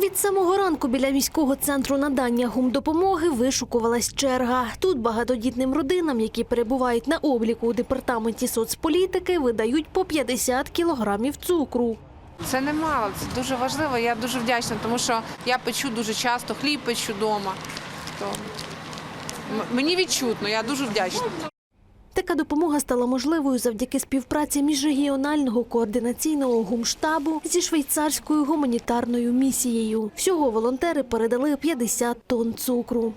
Від самого ранку біля міського центру надання гумдопомоги вишукувалась черга. Тут багатодітним родинам, які перебувають на обліку у департаменті соцполітики, видають по 50 кілограмів цукру. Це немало, це дуже важливо. Я дуже вдячна, тому що я печу дуже часто, хліб печу вдома. То мені відчутно, я дуже вдячна. Така допомога стала можливою завдяки співпраці міжрегіонального координаційного гумштабу зі швейцарською гуманітарною місією. Всього волонтери передали 50 тонн цукру.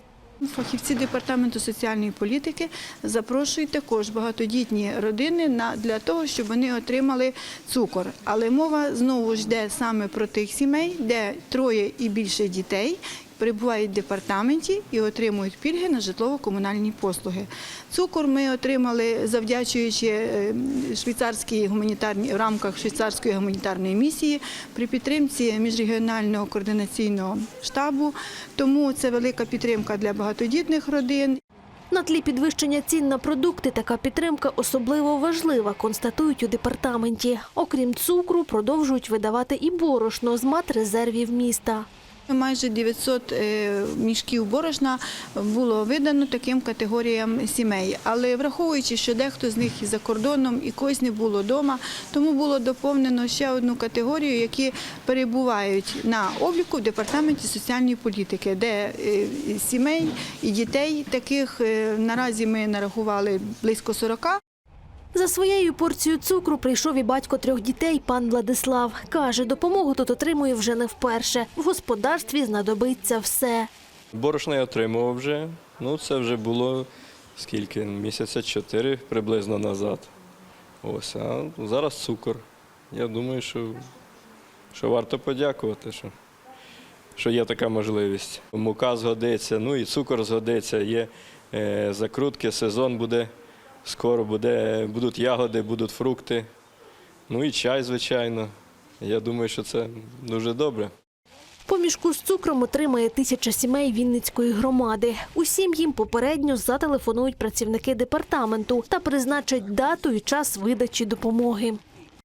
Фахівці департаменту соціальної політики запрошують також багатодітні родини на для того, щоб вони отримали цукор. Але мова знову ж йде саме про тих сімей, де троє і більше дітей. Перебувають в департаменті і отримують пільги на житлово-комунальні послуги. Цукор ми отримали завдячуючи е, швейцарській гуманітарній в рамках швейцарської гуманітарної місії при підтримці міжрегіонального координаційного штабу. Тому це велика підтримка для багатодітних родин. На тлі підвищення цін на продукти така підтримка особливо важлива, констатують у департаменті. Окрім цукру, продовжують видавати і борошно з матрезервів міста. Майже 900 е, мішків борошна було видано таким категоріям сімей. Але враховуючи, що дехто з них і за кордоном, і когось не було вдома, тому було доповнено ще одну категорію, які перебувають на обліку в департаменті соціальної політики, де е, сімей і дітей таких е, наразі ми нарахували близько 40. За своєю порцією цукру прийшов і батько трьох дітей, пан Владислав. Каже, допомогу тут отримує вже не вперше. В господарстві знадобиться все. Борошно я отримував вже. Ну, це вже було скільки? Місяця чотири приблизно назад. Ось, а зараз цукор. Я думаю, що, що варто подякувати, що, що є така можливість. Мука згодиться, ну і цукор згодиться, є е, закрутки, сезон буде скоро, буде, будуть ягоди, будуть фрукти. Ну і чай, звичайно. Я думаю, що це дуже добре. Помішку з цукром отримає тисяча сімей Вінницької громади. Усім їм попередньо зателефонують працівники департаменту та призначать дату і час видачі допомоги.